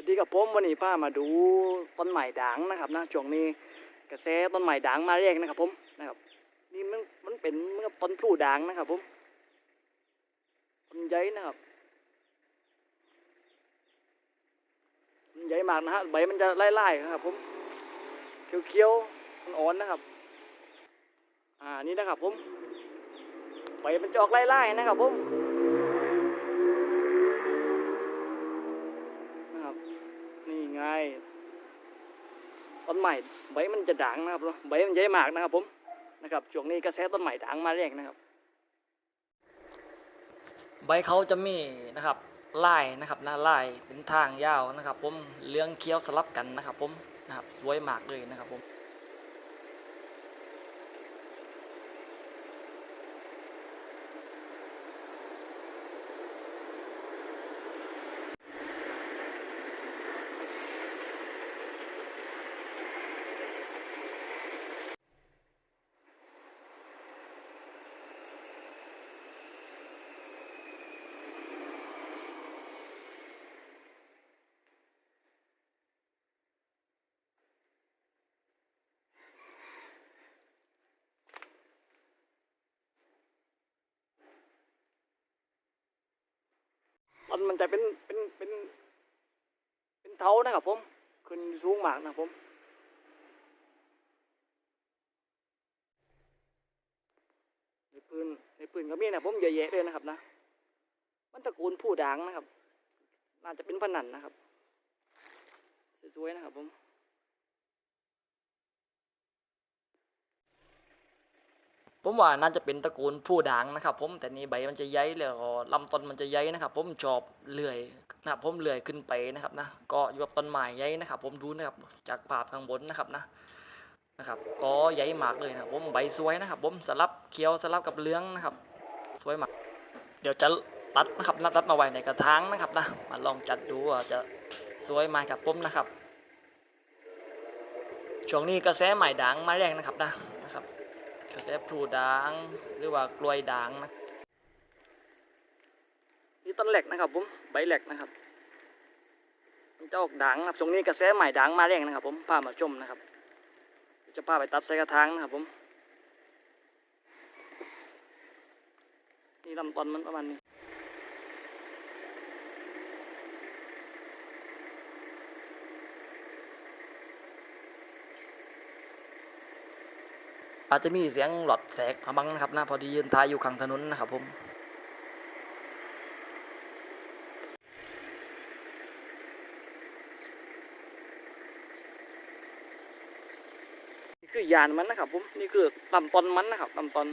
วัสดีกับผมวันนี้พามาดูต้นไม้ด่างนะครับนะช่วงนี้กระแสต้นไม้ด่างมาแรงนะครับผมนะครับนี่มันมันเป็นเมื่อต้นพลูด่างนะครับผมต้นใหญ่นะครับต้นใหญ่มากนะฮะใบมันจะไล่ๆนะครับผมเขียวๆอ่อนนะครับ อ่านี่นะครับผมใบมันจะออกไล่ๆนะครับผม ต้นใหม่ใบมันจะด่างนะครับใบมันใหญ่มากนะครับผมนะครับช่วงนี้กระแสต้นใหม่ด่างมาแรงนะครับ ใบเขาจะมีนะครับลายนะครับหน้าลายเป็นทางยาวนะครับ ผมเหลืองเคี้ยวสลับกันนะครับ ผมนะครับสวยมากเลยนะครับผม นมันจะเป็นเป็นเป็นเป็นเท้านะครับผมขึ้นสูงมากนะผมในปืนในปืนก็มีนะผมเยอะแยะเลยนะครับนะ มันตระกูลผู้ด่างนะครับ น่าจะเป็นพนันนะครับสวยๆนะครับผม ผมว่าน่าจะเป็นตระกูลผู้ด่างนะครับ ผมแต่นี่ใบมันจะใหญ่แล้วลำต้นมันจะใหญ่นะครับ ผมชอบเลื่อยนะครับผมเลื่อยขึ้นไปนะครับนะก็อยู่กับต้นไม้ใหญ่นะครับ ผมดูนะครับจากภาพข้างบนนะครับนะนะครับ ก็ใหญ่มากเลยนะครับผมใบสวยนะครับ ผมสลับเขียวสลับกับเหลืองนะครับ สวยมากเดี๋ยวจะตัดนะครับนัดตัดมาไว้ในกระถางนะครับนะมาลองจัดดูว่าจะสวยไหมครับผมนะครับช่วงนี้กระแสใหม่ด่างมาแรงนะครับนะ กระแสพลูด่างหรือว่ากลวยด่างนะนี่ต้นแหลกนะครับผมใบแหลกนะครับมันจะออกด่างครับช่วงนี้กระแสใหม่ด่างมาแรงนะครับ ผมพามาชมนะครับ จะพาไปตัดใส่กระถางนะครับผมนี่ลำต้นมันประมาณนี้ อาจจะมีเสียงหลอดแสกมาบังนะครับนะพอดียืนทายอยู่ข้างถนนนะครับผมนี่คือยานมันนะครับผมนี่คือลำต้นมันนะครับลำต้น